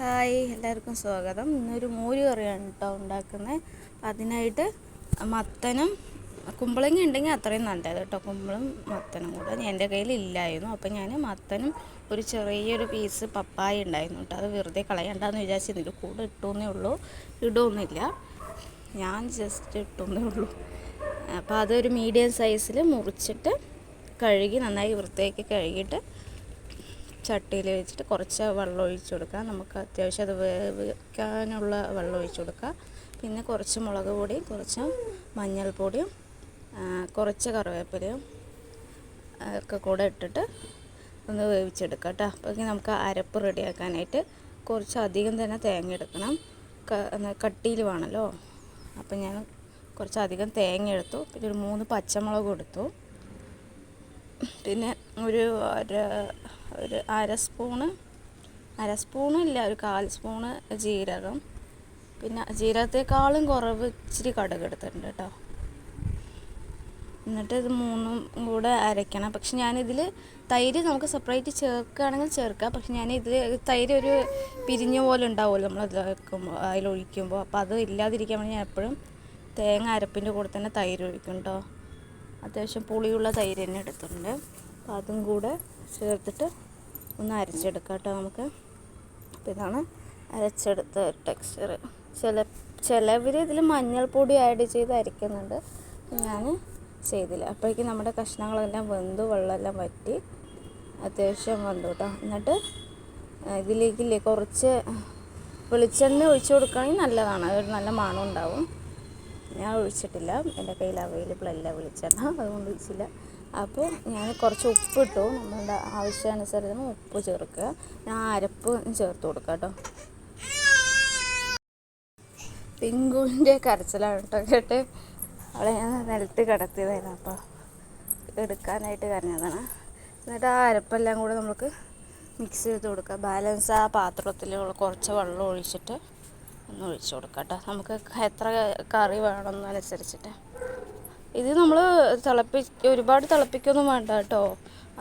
Hi എല്ലാവർക്കും സ്വാഗതം. ഇന്നൊരു മോര് കറിയാണ് കേട്ടോ ഉണ്ടാക്കുന്നത്. അതിനായിട്ട് മത്തനും കുമ്പളങ്ങ ഉണ്ടെങ്കിൽ അത്രയും നല്ലത് കേട്ടോ. കുമ്പളും മത്തനും കൂടെ എന്റെ കയ്യിൽ ഇല്ലായിരുന്നു അപ്പോൾ ഞാൻ മത്തനും ഒരു ചെറിയൊരു പീസ് പപ്പായ ഉണ്ടായിരുന്നു കേട്ടോ. അത് വെറുതെ കളയണ്ടെന്ന് വിചാരിച്ചിരുന്നില്ല കൂടെ ഇട്ടുന്നേ ഉള്ളൂ. ഇടുമൊന്നുമില്ല ഞാൻ ജസ്റ്റ് ഇട്ടുന്നേ ഉള്ളൂ. അപ്പോൾ അതൊരു മീഡിയം സൈസിൽ മുറിച്ചിട്ട് കഴുകി നന്നായി വൃത്തിയാക്കി കഴുകിയിട്ട് ചട്ടിയിൽ വെച്ചിട്ട് കുറച്ച് വെള്ളം ഒഴിച്ച് കൊടുക്കുക. നമുക്ക് അത്യാവശ്യം അത് വേവിക്കാനുള്ള വെള്ളം ഒഴിച്ച് കൊടുക്കുക. പിന്നെ കുറച്ച് മുളക് പൊടിയും കുറച്ച് മഞ്ഞൾപ്പൊടിയും കുറച്ച് കറിവേപ്പിലയും ഒക്കെ കൂടെ ഇട്ടിട്ട് ഒന്ന് വേവിച്ചെടുക്കുക കേട്ടോ. അപ്പോൾ നമുക്ക് അരപ്പ് റെഡിയാക്കാനായിട്ട് കുറച്ച് അധികം തന്നെ തേങ്ങ എടുക്കണം. കട്ടിയിൽ വേണമല്ലോ. അപ്പം ഞാൻ കുറച്ചധികം തേങ്ങ എടുത്തു. പിന്നെ ഒരു മൂന്ന് പച്ചമുളകും എടുത്തു. പിന്നെ ഒരു ഒരു അര സ്പൂണ് അര സ്പൂണില്ല ഒരു കാൽ സ്പൂണ് ജീരകം. പിന്നെ ജീരകത്തെക്കാളും കുറവ് ഇച്ചിരി കടുക് എടുത്തിട്ടുണ്ട് കേട്ടോ. എന്നിട്ട് ഇത് മൂന്നും കൂടെ അരയ്ക്കണം. പക്ഷെ ഞാനിതിൽ തൈര് നമുക്ക് സെപ്പറേറ്റ് ചേർക്കുകയാണെങ്കിൽ ചേർക്കാം. പക്ഷെ ഞാൻ ഇത് തൈര് ഒരു പിരിഞ്ഞ പോലെ ഉണ്ടാവുമല്ലോ നമ്മൾ വെക്കുമ്പോൾ അതിലൊഴിക്കുമ്പോൾ അപ്പോൾ അത് ഇല്ലാതിരിക്കാൻ വേണ്ടി ഞാൻ എപ്പോഴും തേങ്ങ അരപ്പിന്റെ കൂടെ തന്നെ തൈര് ഒഴിക്കും കേട്ടോ. അത്യാവശ്യം പുളിയുള്ള തൈര് തന്നെ എടുത്തിട്ടുണ്ട്. അപ്പോൾ അതും കൂടെ ചേർത്തിട്ട് ഒന്ന് അരച്ചെടുക്കാം കേട്ടോ നമുക്ക്. അപ്പോൾ ഇതാണ് അരച്ചെടുത്ത ടെക്സ്ചർ ചില ചിലവർ ഇതിൽ മഞ്ഞൾപ്പൊടി ആഡ് ചെയ്ത് അരയ്ക്കുന്നുണ്ട് ഞാൻ ചെയ്തില്ല. അപ്പോഴേക്കും നമ്മുടെ കഷ്ണങ്ങളെല്ലാം വെന്തു വെള്ളമെല്ലാം വറ്റി അത്യാവശ്യം വെന്തു കേട്ടോ. എന്നിട്ട് ഇതിലേക്കില്ലേ കുറച്ച് വെളിച്ചെണ്ണ ഒഴിച്ചു കൊടുക്കുകയാണെങ്കിൽ നല്ലതാണ്. അതൊരു നല്ല മണം ഉണ്ടാവും. ഞാൻ ഒഴിച്ചിട്ടില്ല. എന്റെ കയ്യിൽ അവൈലബിൾ അല്ല വെളിച്ചെണ്ണ. അതുകൊണ്ട് ഒഴിച്ചില്ല. അപ്പോൾ ഞാൻ കുറച്ച് ഉപ്പിട്ടു. നമ്മളുടെ ആവശ്യാനുസരണം ഉപ്പ് ചേർക്കുക. ഞാൻ അരപ്പ് ചേർത്ത് കൊടുക്കുക കേട്ടോ. പിങ്കുവിന്റെ കരച്ചിലാണ് കേട്ടോ കേട്ട് അവളെ ഞാൻ നിലത്ത് കിടത്തിയതായിരുന്നു. അപ്പോൾ എടുക്കാനായിട്ട് കരഞ്ഞതാണ്. എന്നിട്ട് ആ അരപ്പെല്ലാം കൂടെ നമുക്ക് മിക്സ് ചെയ്ത് കൊടുക്കുക ബാലൻസ് ആ പാത്രത്തിൽ കുറച്ച് വെള്ളം ഒഴിച്ചിട്ട് ഒന്ന് ഒഴിച്ചു കൊടുക്കാം കേട്ടോ. നമുക്ക് എത്ര കറി വേണമെന്നനുസരിച്ചിട്ട് ഇത് നമ്മൾ തിളപ്പി ഒരുപാട് തിളപ്പിക്കൊന്നും വേണ്ട കേട്ടോ.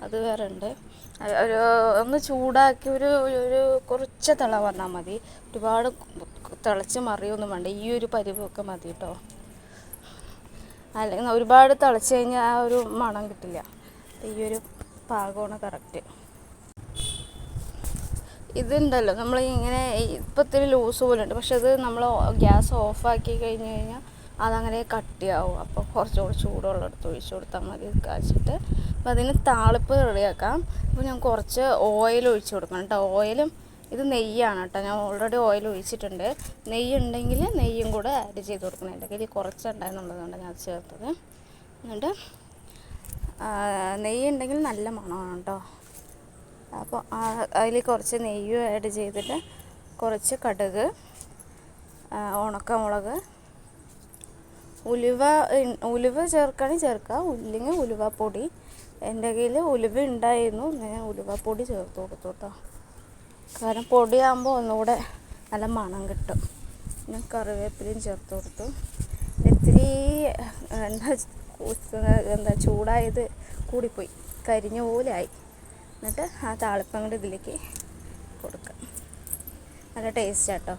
അത് വേറെ ഉണ്ട്. ഒരു ഒന്ന് ചൂടാക്കി ഒരു ഒരു കുറച്ച് തിള വന്നാൽ മതി. ഒരുപാട് തിളച്ച് മറിയൊന്നും വേണ്ട. ഈ ഒരു പരിവൊക്കെ മതി കേട്ടോ. അല്ലെങ്കിൽ ഒരുപാട് തിളച്ച് കഴിഞ്ഞാൽ ആ ഒരു മണം കിട്ടില്ല. ഈ ഒരു പാകമാണ് കറക്റ്റ് ഇതുണ്ടല്ലോ. നമ്മൾ ഇങ്ങനെ ഇപ്പത്തിൽ ലൂസ് പോലെ ഉണ്ട് പക്ഷെ അത് നമ്മൾ ഗ്യാസ് ഓഫാക്കി കഴിഞ്ഞ് കഴിഞ്ഞാൽ അതങ്ങനെ കട്ടിയാവും. അപ്പോൾ കുറച്ചുകൂടി ചൂടുള്ള എടുത്ത് ഒഴിച്ചു കൊടുത്താൽ മതി കാച്ചിട്ട് അപ്പോൾ അതിന് താളിപ്പ് റെഡിയാക്കാം. അപ്പോൾ ഞാൻ കുറച്ച് ഓയിൽ ഒഴിച്ചു കൊടുക്കണം കേട്ടോ. ഓയിലും ഇത് നെയ്യാണ് കേട്ടോ. ഞാൻ ഓൾറെഡി ഓയിൽ ഒഴിച്ചിട്ടുണ്ട്. നെയ്യ് ഉണ്ടെങ്കിൽ നെയ്യും കൂടെ ആഡ് ചെയ്ത് കൊടുക്കണം. എന്റെ കയ്യിൽ കുറച്ചുണ്ടായിരുന്നുള്ളതുകൊണ്ട് ഞാൻ ചേർത്തത്. എന്നിട്ട് നെയ്യ് ഉണ്ടെങ്കിൽ നല്ല മണമാണ് കേട്ടോ. അപ്പോൾ അതിൽ കുറച്ച് നെയ്യും ആഡ് ചെയ്തിട്ട് കുറച്ച് കടുക് ഉണക്കമുളക് ഉലുവ ഉലുവ ചേർക്കുകയാണെങ്കിൽ ചേർക്കുക ഇല്ലെങ്കിൽ ഉലുവപ്പൊടി. എന്റെ കയ്യിൽ ഉലുവ ഉണ്ടായിരുന്നു. ഞാൻ ഉലുവപ്പൊടി ചേർത്ത് കൊടുത്തു കേട്ടോ കാരണം പൊടിയാകുമ്പോൾ ഒന്നുകൂടെ നല്ല മണം കിട്ടും. പിന്നെ കറിവേപ്പിലയും ചേർത്ത് കൊടുത്തു. ഇത്തിരി എന്താ എന്താ ചൂടായത് കൂടിപ്പോയി. കരിഞ്ഞ പോലെ ആയി. എന്നിട്ട് ആ താളിപ്പം കൂടെ ഇതിലേക്ക് കൊടുക്കാം. നല്ല ടേസ്റ്റ് കേട്ടോ